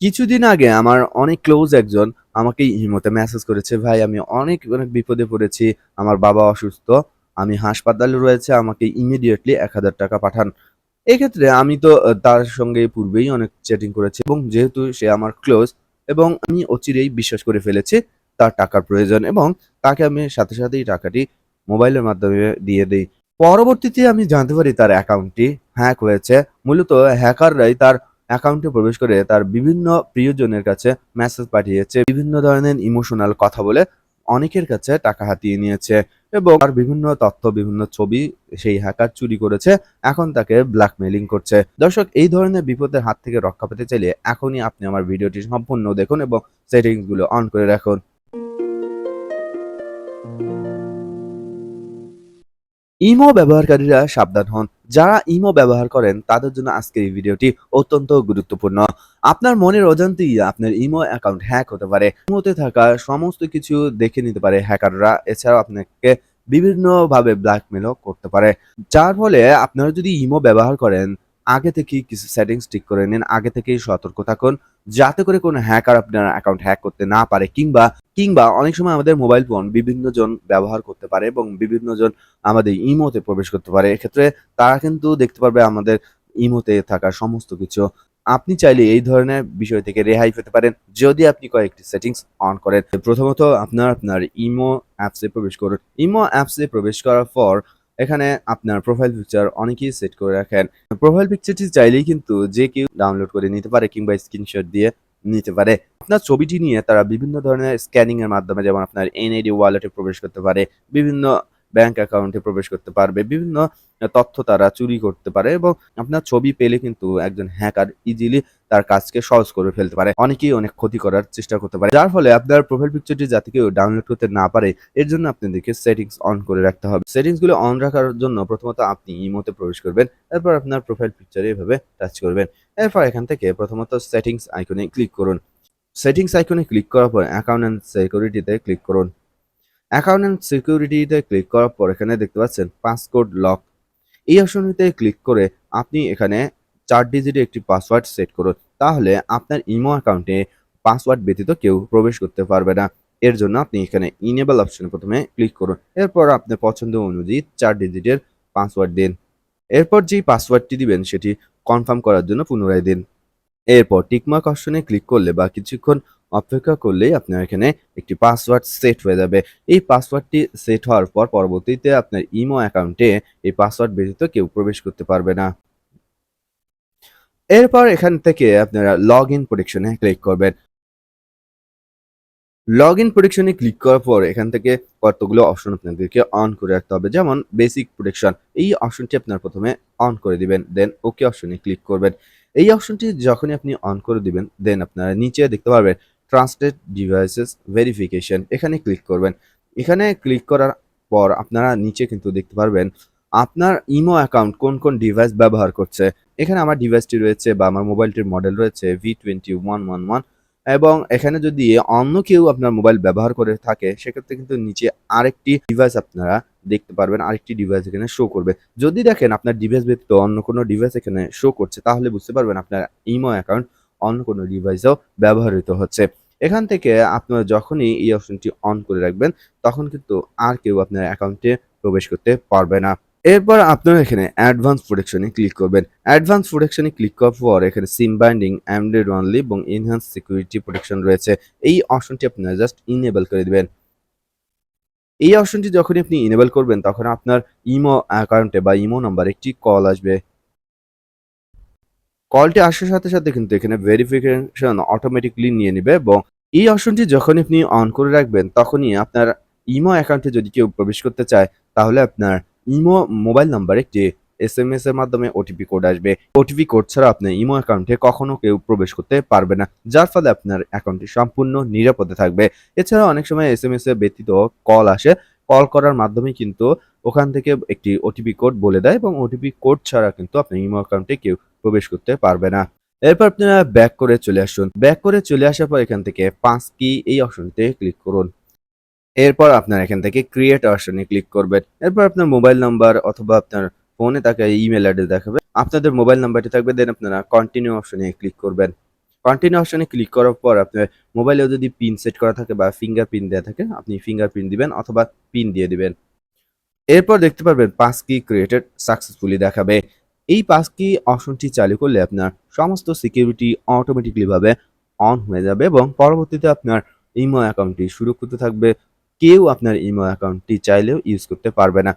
কিছুদিন আগে আমার অনেক ক্লোজ একজন আমাকে ইমোতে মেসেজ করেছে, "ভাই আমি অনেক, অনেক বিপদে পড়েছি। আমার বাবা অসুস্থ। আমি হাসপাতালে রয়েছে। আমাকে ইমিডিয়েটলি ৳১,০০০ পাঠান।" এক্ষেত্রে আমি তো তার সঙ্গে পূর্বেই অনেক চ্যাটিং করেছি এবং যেহেতু সে আমার ক্লোজ এবং আমি অচিরেই বিশ্বাস করে ফেলেছি তার টাকার প্রয়োজন এবং তাকে আমি সাথে, সাথেই টাকাটি মোবাইলের মাধ্যমে দিয়ে দিই পরবর্তীতে আমি জানতে পারি তার অ্যাকাউন্টটি হ্যাক হয়েছে। মূলত হ্যাকাররাই তার অ্যাকাউন্টে প্রবেশ করে তার বিভিন্ন প্রিয়জনের কাছে মেসেজ পাঠিয়েছে। বিভিন্ন ধরনের ইমোশনাল কথা বলে অনেকের কাছে টাকা হাতিয়ে নিয়েছে এবং তার বিভিন্ন তথ্য, বিভিন্ন ছবি সেই হ্যাকার চুরি করেছে। এখন তাকে ব্ল্যাকমেলিং করছে। দর্শক এই ধরনের বিপদের হাত থেকে রক্ষা পেতে চাইলে এখনই আপনি আমার ভিডিওটি সম্পূর্ণ দেখুন এবং সেটিংসগুলো অন করে রাখুন। ইমো ব্যবহারকারীরা সাবধান হন। যারা ইমো ব্যবহার করেন, তাদের জন্য আজকের এই ভিডিওটি অত্যন্ত গুরুত্বপূর্ণ। আপনার মনের অজান্তেই আপনার ইমো অ্যাকাউন্ট হ্যাক হতে পারে। ইমোতে থাকা সমস্ত কিছু দেখে নিতে পারে হ্যাকাররা। এছাড়াও আপনাকে বিভিন্নভাবে ব্ল্যাকমেলও করতে পারে। যার ফলে আপনারা যদি ইমো ব্যবহার করেন আগে থেকেই কিছু সেটিংস ঠিক করে নিন। আগে থেকেই সতর্ক থাকুন। যাতে করে কোনো হ্যাকার আপনার অ্যাকাউন্ট হ্যাক করতে না পারে কিংবা, কিংবা অনেক সময় আমাদের মোবাইল ফোন বিভিন্ন জন ব্যবহার করতে পারে এবং বিভিন্ন জন আমাদের ইমোতে প্রবেশ করতে পারে। এক্ষেত্রে তারা কিন্তু দেখতে পারবে আমাদের ইমোতে থাকা সমস্ত কিছু। আপনি চাইলে এই ধরনের বিষয় থেকে রেহাই পেতে পারেন যদি আপনি কয়েকটি সেটিংস অন করেন। প্রথমত আপনার আপনার ইমো অ্যাপসে প্রবেশ করুন। ইমো অ্যাপসে প্রবেশ করার পর এখানে আপনার প্রোফাইল পিকচার অনেকেই সেট করে রাখেন। প্রোফাইল পিকচারটি চাইলেই কিন্তু যে কেউ ডাউনলোড করে নিতে পারে কিংবা স্ক্রিনশট দিয়ে নিতে পারে। আপনার ছবিটি নিয়ে তারা বিভিন্ন ধরনের স্ক্যানিং এর মাধ্যমে যেমন আপনার এনআইডি ওয়ালেটে প্রবেশ করতে পারে, বিভিন্ন ব্যাংক অ্যাকাউন্টে প্রবেশ করতে পারবে, বিভিন্ন তথ্য তারা চুরি করতে পারে এবং আপনার ছবি পেলে কিন্তু একজন হ্যাকার ইজিলি তার কাজকে সহজ করে ফেলতে পারে। অনেকেই অনেক ক্ষতি করার চেষ্টা করতে পারে। যার ফলে আপনার প্রোফাইল পিকচারটি যাতে কেউ ডাউনলোড করতে না পারে, এর জন্য আপনাদেরকে সেটিংস অন করে রাখতে হবে। সেটিংসগুলো অন রাখার জন্য প্রথমত আপনি ইমোতে প্রবেশ করবেন। এরপর আপনার প্রোফাইল পিকচারে এভাবে টাচ করবেন। এরপর এখান থেকে প্রথমত সেটিংস আইকনে ক্লিক করুন। সেটিংস আইকনে ক্লিক করার পর অ্যাকাউন্ট অ্যান্ড সিকিউরিটিতে ক্লিক করুন। অ্যাকাউন্ট অ্যান্ড সিকিউরিটিতে ক্লিক করার পর এখানে দেখতে পাচ্ছেন পাসওয়ার্ড লক। এই অপশনটিতে ক্লিক করে আপনি এখানে চার ডিজিটের একটি পাসওয়ার্ড সেট করুন। তাহলে আপনার ইমো অ্যাকাউন্টে পাসওয়ার্ড ব্যতীত কেউ প্রবেশ করতে পারবে না। এর জন্য আপনি এখানে ইনেবল অপশনে প্রথমে ক্লিক করুন। এরপর আপনার পছন্দ অনুযায়ী চার ডিজিটের পাসওয়ার্ড দিন। এরপর যেই পাসওয়ার্ডটি দিবেন, সেটি কনফার্ম করার জন্য পুনরায় দিন। এরপর টিকমার্ক অপশনে ক্লিক করলে বা কিছুক্ষণ অপেক্ষা করলেই আপনার এখানে একটি পাসওয়ার্ড সেট হয়ে যাবে। এই পাসওয়ার্ডটি সেট হওয়ার পর পরবর্তীতে আপনার ইমো অ্যাকাউন্টে এই পাসওয়ার্ড ব্যতীত কেউ প্রবেশ করতে পারবে না। এরপর এখান থেকে আপনারা লগ ইন এ ক্লিক করবেন। লগ ইন এ ক্লিক করার পর এখান থেকে কতগুলো অপশন আপনাদেরকে অন করে রাখতে হবে। যেমন বেসিক প্রোটেকশন এই অপশনটি আপনার প্রথমে অন করে দিবেন। দেন ওকে অপশনে ক্লিক করবেন। এই অপশনটি যখনই আপনি অন করে দিবেন দেন আপনারা নিচে দেখতে পারবেন ট্রান্সটেড ডিভাইসেস ভেরিফিকেশন এখানে ক্লিক করবেন। এখানে ক্লিক করার পর আপনারা নিচে কিন্তু দেখতে পারবেন আপনার ইমো অ্যাকাউন্ট কোন, কোন ডিভাইস ব্যবহার করছে। এখানে আমার ডিভাইসটি রয়েছে বা আমার মোবাইলটির মডেল রয়েছে V2111 এবং এখানে যদি অন্য কেউ আপনার মোবাইল ব্যবহার করে থাকে সেক্ষেত্রে কিন্তু নিচে আরেকটি ডিভাইস আপনারা দেখতে পারবেন। আরেকটি ডিভাইস এখানে শো করবে। যদি দেখেন আপনার ডিভাইস ব্যতীত অন্য কোনো ডিভাইস এখানে শো করছে তাহলে বুঝতে পারবেন আপনার ইমো অ্যাকাউন্ট অন্য কোনো ডিভাইসেও ব্যবহৃত হচ্ছে। এখান থেকে আপনারা যখনই এই অপশনটি অন করে রাখবেন তখন কিন্তু আর কেউ আপনার অ্যাকাউন্টে প্রবেশ করতে পারবে না। এরপর আপনারা এখানে অ্যাডভান্স প্রোটেকশন ক্লিক করবেন। অ্যাডভান্স প্রোটেকশন ক্লিক করার পর এখানে সিম বাইন্ডিং, এমবেডেড অনলি এবং এনহান্স সিকিউরিটি প্রোটেকশন রয়েছে। এই অপশনটি আপনারা জাস্ট ইনেবল করে দিবেন। এই অপশনটি যখনই আপনি ইনেবল করবেন তখন আপনার ইমো অ্যাকাউন্টে বা ইমো নাম্বারে একটি কল আসবে। কলটি আসার সাথে, সাথে কিন্তু এখানে ভেরিফিকেশন অটোমেটিকলি নিয়ে নেবে এবং এই অপশনটি যখনই আপনি অন করে রাখবেন তখনই আপনার ইমো অ্যাকাউন্টে যদি কেউ প্রবেশ করতে চায় তাহলে আপনার ইমো মোবাইল নাম্বারে একটি এস এম এস এর মাধ্যমে ওটিপি কোড আসবে। ওটিপি কোড ছাড়া আপনার ইমো অ্যাকাউন্টে কখনো কেউ প্রবেশ করতে পারবে না। যার ফলে আপনার অ্যাকাউন্টটি সম্পূর্ণ নিরাপদে থাকবে। এছাড়াও অনেক সময় এস এম এস এর ব্যতীত কল আসে। কল করার মাধ্যমে কিন্তু ওখান থেকে একটি ওটিপি কোড বলে দেয় এবং ওটিপি কোড ছাড়া কিন্তু আপনার ইমো অ্যাকাউন্টে কেউ প্রবেশ করতে পারবে না। এরপর আপনারা ব্যাক করে চলে আসুন। ব্যাক করে চলে আসার পর এখান থেকে পাঁচ কি এই অপশনটিতে ক্লিক করুন। এরপর আপনার এখান থেকে ক্রিয়েট অপশনে ক্লিক করবেন। এরপর আপনার মোবাইল নাম্বার অথবা আপনার ফোনে তাকে ইমেল অ্যাড্রেস দেখাবে। আপনাদের মোবাইল নাম্বারটি থাকবে দেন আপনারা কন্টিনিউ অপশনে ক্লিক করবেন। কন্টিনিউ অপশনে ক্লিক করার পর আপনার মোবাইলে যদি পিন সেট করা থাকে বা ফিঙ্গার প্রিন্ট দেওয়া থাকে, আপনি ফিঙ্গার প্রিন্ট দিবেন অথবা পিন দিয়ে দিবেন। এরপর দেখতে পারবেন পাস কি ক্রিয়েটেড সাকসেসফুলি দেখাবে। এই পাস কি অপশনটি চালু করলে আপনার সমস্ত সিকিউরিটি অটোমেটিকলি ভাবে অন হয়ে যাবে এবং পরবর্তীতে আপনার ইমো অ্যাকাউন্টটি সুরক্ষিত থাকবে। কেউ আপনার ইমো অ্যাকাউন্টটি চাইলেও ইউজ করতে পারবে না।